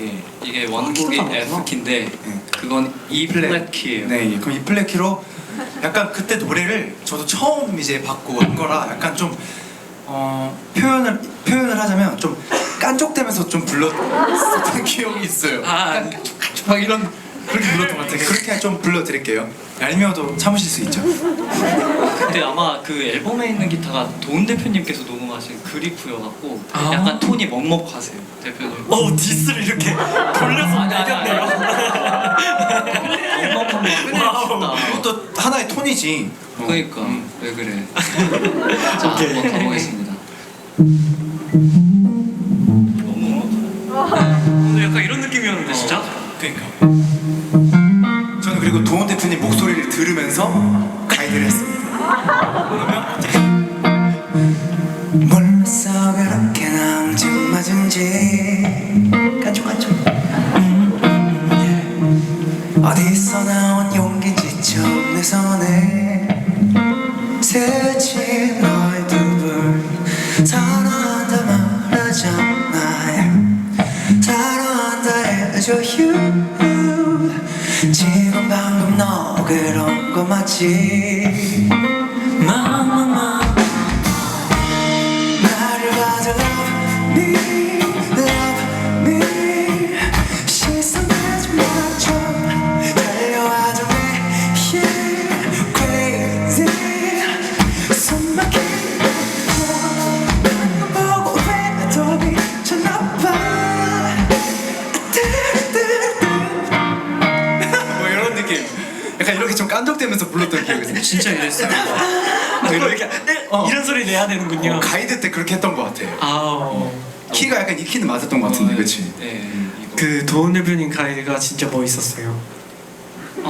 이게 이게 키도 원곡이 다르구나. F 키인데 네. 그건 E 플랫 키예요. 네, 그럼 이 플랫 키로 약간 그때 노래를 저도 처음 이제 받고 한 거라 약간 좀 어, 표현을 표현을 하자면 좀 깐족대면서 좀 불렀었던 기억이 있어요. 아, 약간 막 이런 그렇게 불렀던 것 같아요. 그렇게 좀 불러드릴게요. 얄미워도 참으실 수 있죠. 근데 아마 그 앨범에 있는 기타가 도훈 대표님께서 녹음하신 그리프여갖고 아. 약간 톤이 먹먹하세요 대표님. 어 디스를 이렇게 돌려서 매겼네요. 먹먹한 거 와우. 이것도 하나의 톤이지. 어. 그러니까 음. 왜 그래? 자 오케이. 한번 가보겠습니다. 너무 오늘 약간 이런 느낌이었는데 진짜. 그러니까. 그리고 도훈 대표님 목소리를 들으면서 가이드를 했습니다. 그러면 몰랐어 그렇게 낭증맞은지. 깐족 깐족 음, 어디서 나온 용기인지 처음 내 손에. 스친 너의 두분. 사랑한다 말하잖아. 사랑한다 방금 너 그런 거 맞지? 마마 약간 이렇게 좀 깐족대면서 불렀던 기억이 있어요 진짜 이랬어요. 이렇게 어. 이런 소리 내야 되는군요. 어, 가이드 때 그렇게 했던 것 같아요 아우. 키가 약간 이 키는 맞았던 것 같은데 그치? 네. 이거. 그 도훈 대표님 가이드가 진짜 멋있었어요. 어,